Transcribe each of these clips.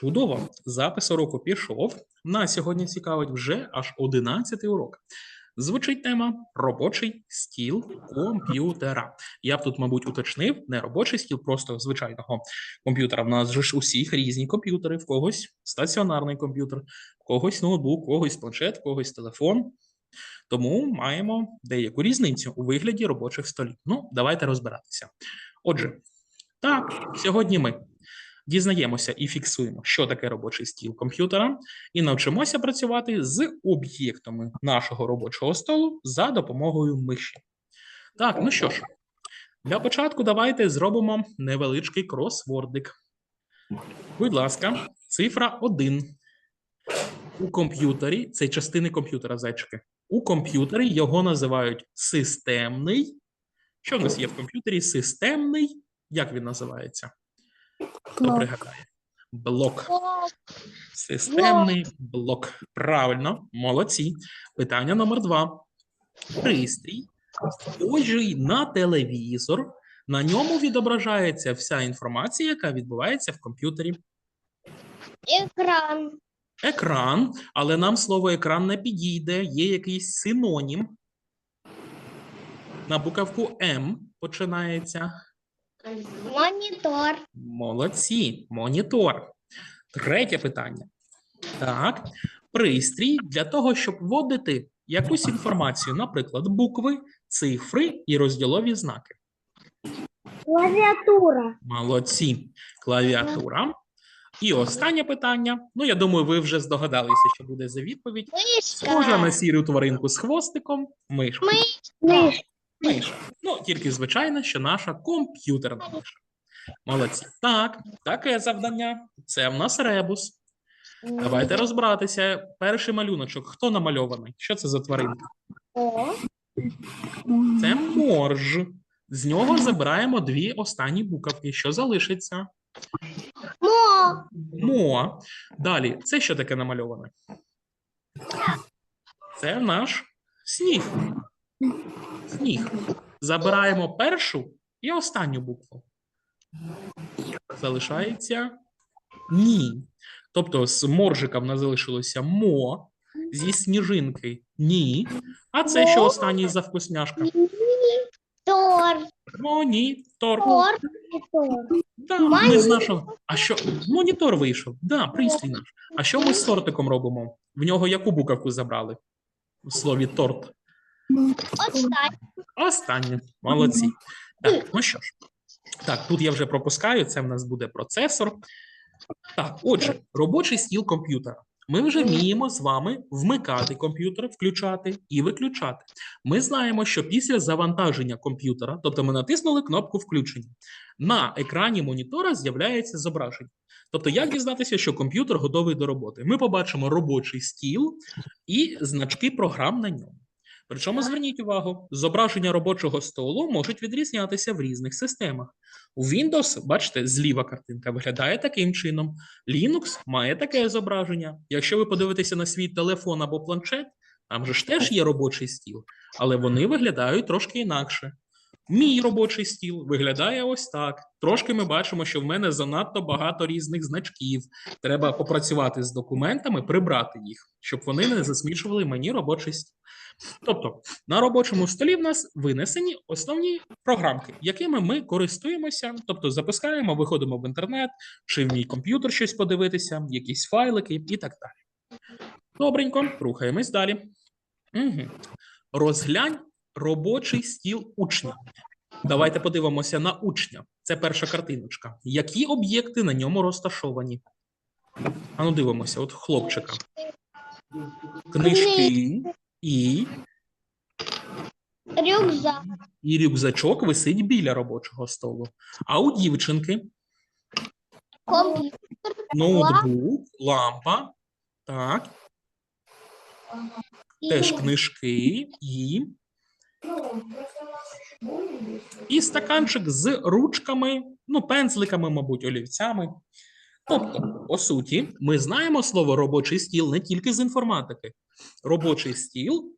Чудово. Запис уроку пішов. Нас сьогодні цікавить вже аж 11 урок. Звучить тема робочий стіл комп'ютера. Я б тут, мабуть, уточнив не робочий стіл просто звичайного комп'ютера. В нас же ж усіх різні комп'ютери, в когось стаціонарний комп'ютер, в когось ноутбук, в когось планшет, в когось телефон. Тому маємо деяку різницю у вигляді робочих столів. Ну, давайте розбиратися. Отже, так, сьогодні ми дізнаємося і фіксуємо, що таке робочий стіл комп'ютера, і навчимося працювати з об'єктами нашого робочого столу за допомогою миші. Так, ну що ж, для початку давайте зробимо невеличкий кросвордик. Будь ласка, цифра 1. У комп'ютері, це частини комп'ютера, зайчики. У комп'ютері його називають системний. Що в нас є в комп'ютері? Системний. Як він називається? Хто пригадає? Блок. Системний блок. Правильно, молодці. Питання номер два. Пристрій, схожий на телевізор. На ньому відображається вся інформація, яка відбувається в комп'ютері. Екран. Екран, але нам слово екран не підійде. Є якийсь синонім. На буковку М починається. Монітор. Молодці, монітор. Третє питання. Так, пристрій для того, щоб вводити якусь інформацію, наприклад, букви, цифри і розділові знаки. Клавіатура. Молодці. Клавіатура. І останнє питання. Ну, я думаю, ви вже здогадалися, що буде за відповідь. Схожа на Мишка. сіру тваринку з хвостиком. Мишка. Мишка. Миша. Ну, тільки звичайно, що наша комп'ютерна миша. Молодці. Так, таке завдання. Це в нас ребус. Давайте розбиратися. Перший малюночок. Хто намальований? Що це за тваринка? Це морж. З нього забираємо дві останні буковки. Що залишиться? Мо. Мо. Далі, це що таке намальоване? Це наш сніг. Сніг. Забираємо першу і останню букву. Залишається ні. Тобто з моржика в нас залишилося мо, зі сніжинки ні. А це що останній за вкусняшка? Тор. Монітор. Тор. Да, ми з нашого. А що? Монітор вийшов. Да, пристрій наш. А що ми з тортиком робимо? В нього яку буковку забрали? В слові торт. Останній. Останнє. Молодці. Так, ну що ж. Так, тут я вже пропускаю, це в нас буде процесор. Так, отже, робочий стіл комп'ютера. Ми вже вміємо з вами вмикати комп'ютер, включати і виключати. Ми знаємо, що після завантаження комп'ютера, тобто ми натиснули кнопку включення, на екрані монітора з'являється зображення. Тобто, як дізнатися, що комп'ютер готовий до роботи? Ми побачимо робочий стіл і значки програм на ньому. Причому зверніть увагу, зображення робочого столу можуть відрізнятися в різних системах. У Windows, бачите, зліва картинка виглядає таким чином. Linux має таке зображення. Якщо ви подивитеся на свій телефон або планшет, там же ж теж є робочий стіл, але вони виглядають трошки інакше. Мій робочий стіл виглядає ось так. Трошки ми бачимо, що в мене занадто багато різних значків. Треба попрацювати з документами, прибрати їх, щоб вони не засмічували мені робочий стіл. Тобто на робочому столі в нас винесені основні програмки, якими ми користуємося, тобто запускаємо, виходимо в інтернет, чи в мій комп'ютер щось подивитися, якісь файлики і так далі. Добренько, рухаємось далі. Угу. Розглянь робочий стіл учня. Давайте подивимося на учня. Це перша картиночка. Які об'єкти на ньому розташовані? Ану, дивимося, от хлопчика. Книжки і Рюкзак. і рюкзачок висить біля робочого столу. А у дівчинки Комп'ютер. ноутбук, лампа, так, теж книжки і, і стаканчик з ручками, ну, пензликами, мабуть, олівцями. Тобто, по суті, ми знаємо слово робочий стіл не тільки з інформатики. Робочий стіл,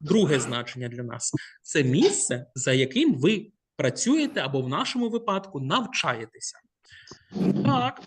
друге значення для нас це місце, за яким ви працюєте або в нашому випадку навчаєтеся. Так,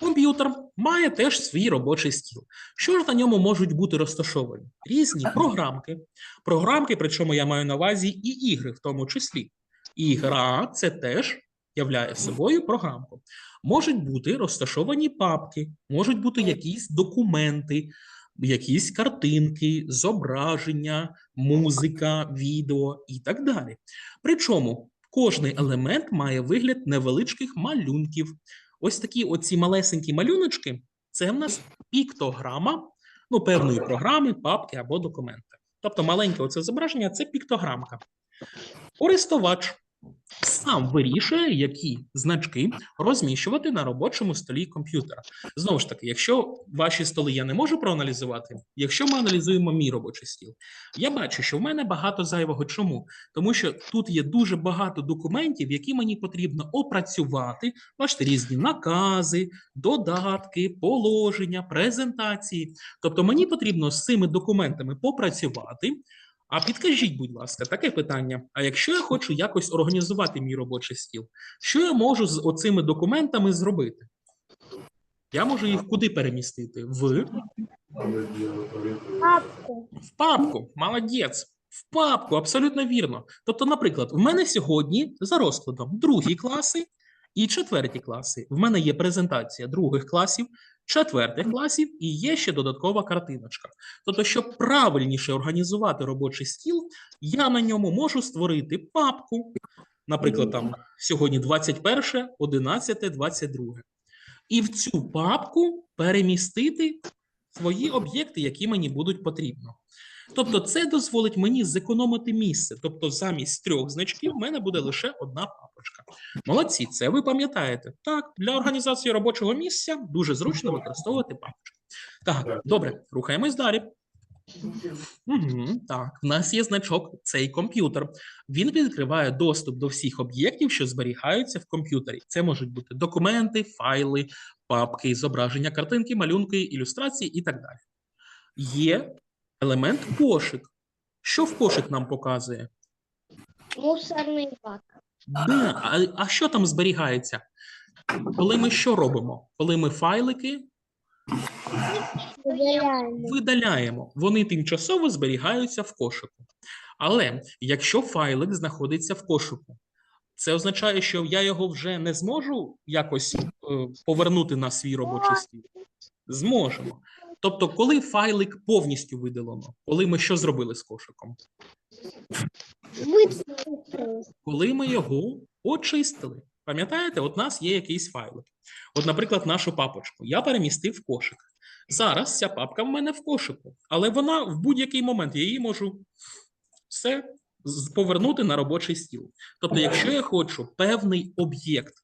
Комп'ютер має теж свій робочий стіл. Що ж на ньому можуть бути розташовані? Різні програмки. Програмки, причому я маю на увазі і ігри в тому числі. І гра це теж являє собою програмку. Можуть бути розташовані папки, можуть бути якісь документи, якісь картинки, зображення, музика, відео і так далі. Причому кожний елемент має вигляд невеличких малюнків. Ось такі оці малесенькі малюночки це в нас піктограма ну, певної програми, папки або документа. Тобто маленьке оце зображення це піктограмка. Користувач сам вирішує, які значки розміщувати на робочому столі комп'ютера. Знову ж таки, якщо ваші столи я не можу проаналізувати, якщо ми аналізуємо мій робочий стіл, я бачу, що в мене багато зайвого. Чому? Тому що тут є дуже багато документів, які мені потрібно опрацювати. Бачите, різні накази, додатки, положення, презентації. Тобто мені потрібно з цими документами попрацювати. А підкажіть, будь ласка, таке питання: а якщо я хочу якось організувати мій робочий стіл, що я можу з оцими документами зробити? Я можу їх куди перемістити? В Папку. в папку, молодець. В папку, абсолютно вірно. Тобто, наприклад, в мене сьогодні за розкладом другі класи і четверті класи. В мене є презентація других класів, четвертих класів і є ще додаткова картиночка. Тобто, щоб правильніше організувати робочий стіл, я на ньому можу створити папку. Наприклад, там сьогодні 21, 11, 22. І в цю папку перемістити свої об'єкти, які мені будуть потрібно. Тобто, це дозволить мені зекономити місце. Тобто, замість трьох значків в мене буде лише одна папочка. Молодці, це ви пам'ятаєте. Так, для організації робочого місця дуже зручно використовувати папочки. Так, добре, рухаємось далі. Угу, так, в нас є значок цей комп'ютер. Він відкриває доступ до всіх об'єктів, що зберігаються в комп'ютері. Це можуть бути документи, файли, папки, зображення, картинки, малюнки, ілюстрації і так далі. Є елемент кошик. Що в кошик нам показує? Мусорний бак. Да, а, а що там зберігається? Коли ми що робимо? Коли ми файлики Видаляємо. видаляємо, вони тимчасово зберігаються в кошику. Але якщо файлик знаходиться в кошику, це означає, що я його вже не зможу якось е, повернути на свій робочий стіл. Зможемо. Тобто, коли файлик повністю видалено, коли ми що зробили з кошиком? Коли ми його очистили. Пам'ятаєте, от у нас є якийсь файлик. От, наприклад, нашу папочку. Я перемістив в кошик. Зараз ця папка в мене в кошику, але вона в будь-який момент я її можу все повернути на робочий стіл. Тобто, якщо я хочу певний об'єкт,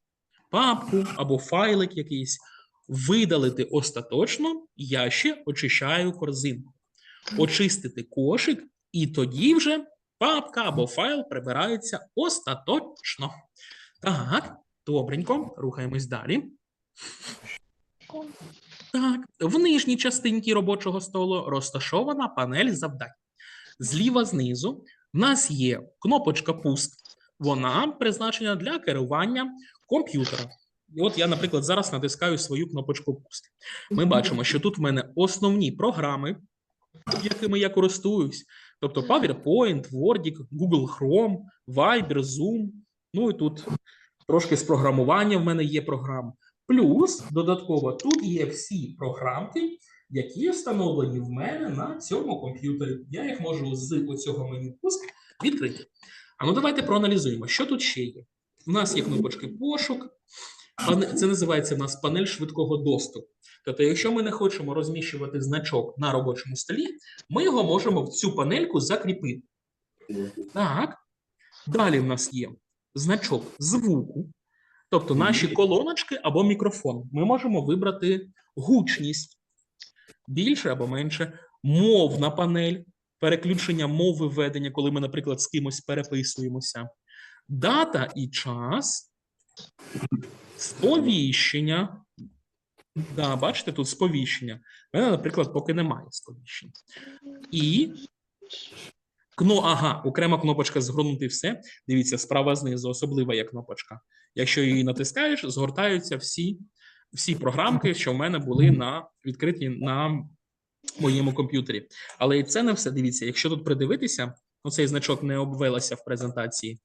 папку або файлик якийсь видалити остаточно, я ще очищаю корзинку. Очистити кошик, і тоді вже папка або файл прибирається остаточно. Так, добренько, рухаємось далі. Так, в нижній частинці робочого столу розташована панель завдань. Зліва знизу в нас є кнопочка пуск. Вона призначена для керування комп'ютера. І от я, наприклад, зараз натискаю свою кнопочку пуск. Ми бачимо, що тут в мене основні програми, якими я користуюсь. Тобто PowerPoint, Word, Google Chrome, Viber, Zoom. Ну і тут трошки з програмування в мене є програм. Плюс додатково тут є всі програмки, які встановлені в мене на цьому комп'ютері. Я їх можу з оцього меню пуск відкрити. А ну давайте проаналізуємо, що тут ще є. У нас є кнопочки пошук. Це називається в нас панель швидкого доступу. Тобто, якщо ми не хочемо розміщувати значок на робочому столі, ми його можемо в цю панельку закріпити. Так. Далі в нас є значок звуку, тобто наші колоночки або мікрофон. Ми можемо вибрати гучність більше або менше, мовна панель, переключення мови ведення, коли ми, наприклад, з кимось переписуємося, дата і час, сповіщення. Да, бачите, тут сповіщення. У мене, наприклад, поки немає сповіщень. І кно, ага, окрема кнопочка згорнути все. Дивіться, справа знизу, особлива є кнопочка. Якщо її натискаєш, згортаються всі всі програмки, що в мене були на відкриті на моєму комп'ютері. Але і це не все. Дивіться, якщо тут придивитися, оцей значок не обвелася в презентації.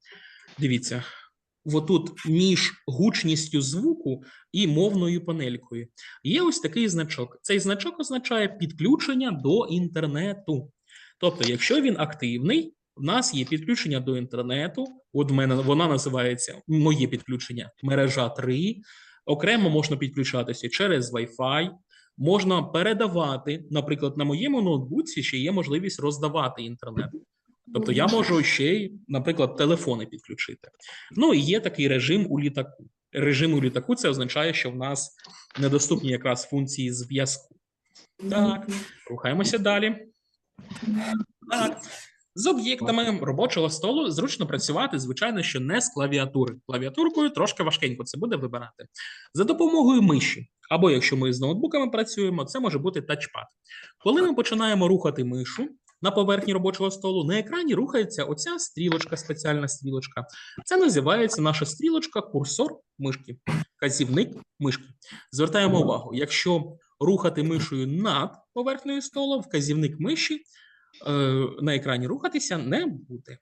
Дивіться, отут між гучністю звуку і мовною панелькою є ось такий значок. Цей значок означає підключення до інтернету. Тобто, якщо він активний, в нас є підключення до інтернету. От в мене вона називається моє підключення мережа 3. Окремо можна підключатися через Wi-Fi. Можна передавати, наприклад, на моєму ноутбуці ще є можливість роздавати інтернет. Тобто я можу ще й, наприклад, телефони підключити. Ну і є такий режим у літаку. Режим у літаку це означає, що в нас недоступні якраз функції зв'язку. Так, рухаємося далі. Так. З об'єктами робочого столу зручно працювати, звичайно, що не з клавіатури. Клавіатуркою трошки важкенько це буде вибирати. За допомогою миші, або якщо ми з ноутбуками працюємо, це може бути тачпад. Коли ми починаємо рухати мишу на поверхні робочого столу, на екрані рухається оця стрілочка, спеціальна стрілочка. Це називається наша стрілочка курсор мишки, казівник мишки. Звертаємо увагу, якщо рухати мишею над поверхнею столу, вказівник миші е, на екрані рухатися не буде.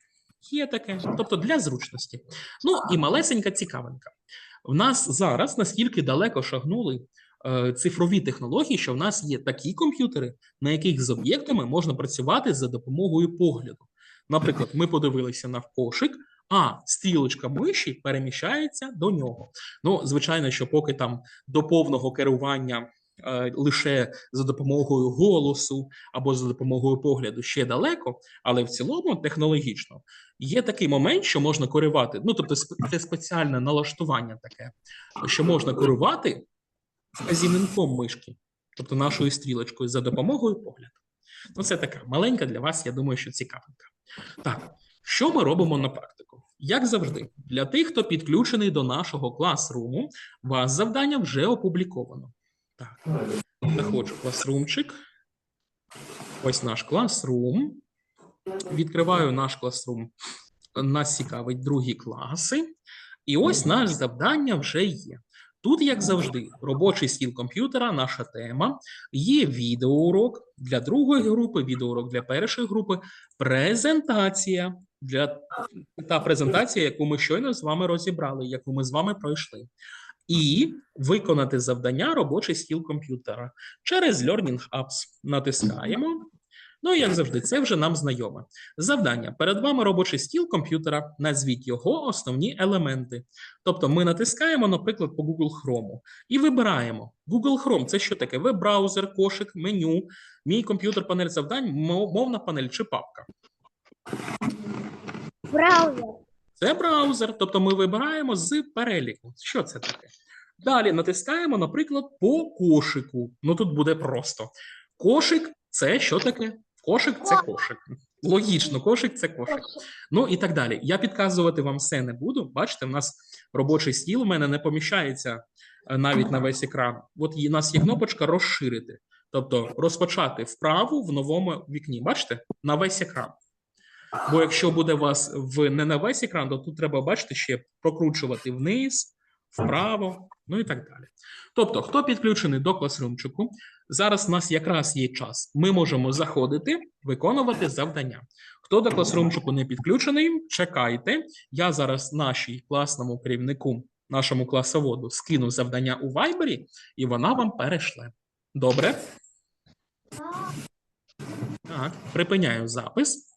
Є таке, тобто для зручності. Ну і малесенька цікавинка. В нас зараз наскільки далеко шагнули цифрові технології, що в нас є такі комп'ютери, на яких з об'єктами можна працювати за допомогою погляду. Наприклад, ми подивилися на кошик, а стрілочка миші переміщається до нього. Ну, звичайно, що поки там до повного керування е, лише за допомогою голосу або за допомогою погляду ще далеко, але в цілому технологічно є такий момент, що можна керувати. Ну, тобто, це спеціальне налаштування таке, що можна керувати вказівником мишки, тобто нашою стрілочкою за допомогою погляду. Ну, це така маленька для вас, я думаю, що цікавинка. Так, що ми робимо на практику? Як завжди, для тих, хто підключений до нашого класруму, вас завдання вже опубліковано. Так, заходжу в класрумчик. Ось наш класрум. Відкриваю наш класрум. Нас цікавить другі класи. І ось наше завдання вже є. Тут, як завжди, робочий стіл комп'ютера, наша тема. Є відеоурок для другої групи, відеоурок для першої групи, презентація для та презентація, яку ми щойно з вами розібрали, яку ми з вами пройшли. І виконати завдання робочий стіл комп'ютера через Learning Apps. Натискаємо. Ну, і як завжди, це вже нам знайоме. Завдання. Перед вами робочий стіл комп'ютера. Назвіть його основні елементи. Тобто ми натискаємо, наприклад, по Google Chrome і вибираємо. Google Chrome – це що таке? Веб-браузер, кошик, меню, мій комп'ютер, панель завдань, мовна панель чи папка. Браузер. Це браузер, тобто ми вибираємо з переліку. Що це таке? Далі натискаємо, наприклад, по кошику. Ну тут буде просто. Кошик це що таке? Кошик це кошик. Логічно, кошик це кошик. Ну і так далі. Я підказувати вам все не буду. Бачите, в нас робочий стіл у мене не поміщається е, навіть на весь екран. От у нас є кнопочка розширити, тобто розпочати вправу в новому вікні. Бачите, на весь екран. Бо якщо буде у вас в не на весь екран, то тут треба бачите ще прокручувати вниз, вправо, ну і так далі. Тобто, хто підключений до класрумчику, зараз у нас якраз є час. Ми можемо заходити, виконувати завдання. Хто до класрумчику не підключений, чекайте. Я зараз нашій класному керівнику, нашому класоводу скину завдання у вайбері, і вона вам перешле. Добре? Так, припиняю запис.